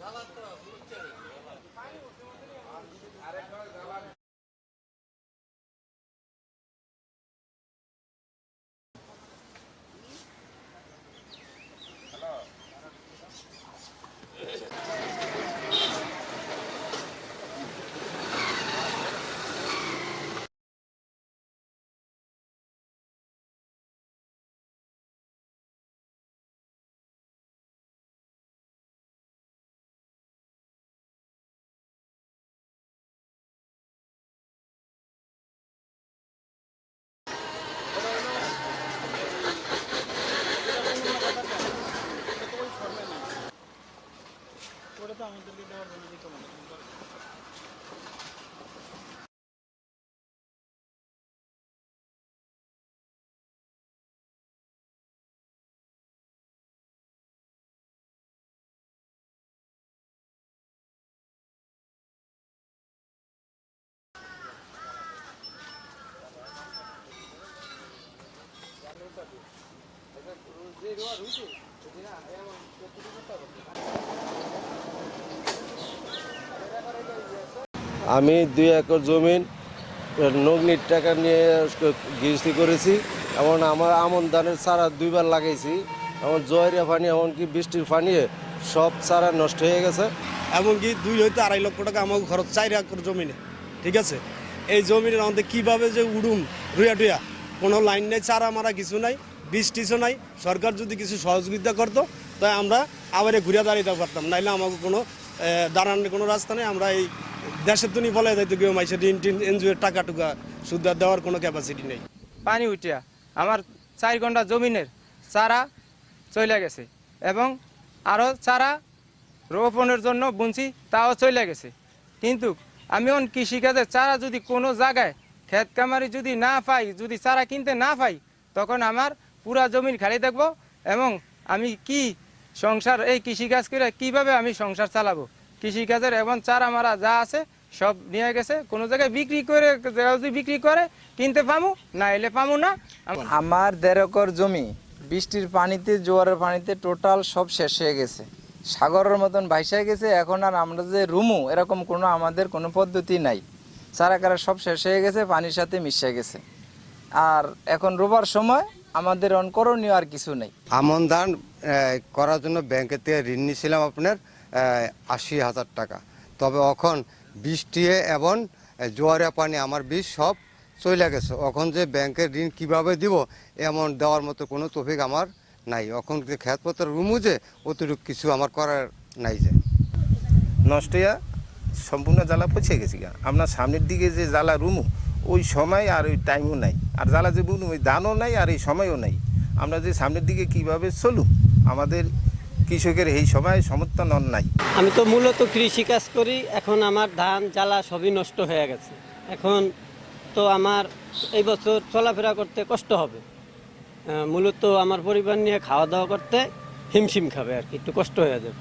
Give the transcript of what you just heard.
Galata, Lucha. ওটা তো আমাদেরকে দেওয়ার জন্য দিতে Thank you. আমি দুই একর জমিন নগ্নির টাকা নিয়ে গৃহস্থী করেছি এমন আমার আমন ধানের চারা দুইবার লাগাইছি এমন জয়রিয়া পানি, এমনকি বৃষ্টির পানি, সব চারা নষ্ট হয়ে গেছে। এমনকি দুই হইতে আড়াই লক্ষ টাকা আমার খরচ চার একর জমিনে, ঠিক আছে? এই জমিনের আমাদের কীভাবে যে উড়ুম রুয়া টুয়া কোনো লাইন নেই, চারা মারা কিছু নাই। বীজ নাই, সরকার যদি কিছু সহযোগিতা করতো তাই আমরা আবার ঘুরে দাঁড়িয়ে পারতাম। নাইলে আমাকে কোনো দাঁড়ানোর কোনো রাস্তা নেই। আমরা এই দেশের তুনি বলে যাইতে কেউ মাইসে ঋণ টিন, এনজিওর টাকা টুকা সুদ দেওয়ার কোনো ক্যাপাসিটি নেই। পানি উঠিয়া, আমার চার ঘণ্টা জমিনের চারা চলে গেছে এবং আরও চারা রোপণের জন্য বুনছি, তাও চলে গেছে। কিন্তু আমি অন কৃষিকাজের চারা যদি কোনো জায়গায়, ক্ষেত কামারি যদি না পাই, যদি চারা কিনতে না পাই, তখন আমার পুরা জমিন খালি থাকব এবং আমি কি সংসার, এই কৃষিকাজ করে কীভাবে আমি সংসার চালাবো? কৃষিকাজের এবং চারা মারা যা আছে সব নিয়ে গেছে। কোনো জায়গায় বিক্রি করে যদি বিক্রি করে, কিনতে পামু, না এলে পামু না। আমার দেড় একর জমি, বৃষ্টির পানিতে, জোয়ারের পানিতে টোটাল সব শেষ হয়ে গেছে। সাগরের মতন ভাইসা গেছে, এখন আর আমরা যে রুমু, এরকম কোনো আমাদের কোনো পদ্ধতি নাই। চারা কারা সব শেষ হয়ে গেছে, পানির সাথে মিশে গেছে। আর এখন রোবার সময় আমাদের অনকরণীয় আর কিছু নেই। আমন ধান করার জন্য ব্যাংকের থেকে ঋণ নিয়েছিলাম আপনার আশি হাজার টাকা। তবে এখন বৃষ্টি এবং জোয়ারিয়া পানি আমার বীজ সব চলে গেছে। এখন যে ব্যাংকের ঋণ কীভাবে দিব এমন দেওয়ার মতো কোনো তফিক আমার নাই। এখন যে খেতপত্র রুমু যে অতিরিক্ত কিছু আমার করার নাই যে। নষ্ট সম্পূর্ণ জ্বালা পচে গেছি আপনার সামনের দিকে যে জ্বালা রুমু ওই সময় আর ওই টাইমও নাই। আর জ্বালা যে বুনু ওই দানও নাই আর এই সময়ও নাই, আমরা যে সামনের দিকে কীভাবে চলু আমাদের কৃষকের এই সময় সমর্থন নাই। আমি তো মূলত কৃষি কাজ করি, এখন আমার ধান, জ্বালা সবই নষ্ট হয়ে গেছে। এখন তো আমার এই বছর চলাফেরা করতে কষ্ট হবে। মূলত আমার পরিবার নিয়ে খাওয়া দাওয়া করতে হিমশিম খাবে আর কি, একটু কষ্ট হয়ে যাবে।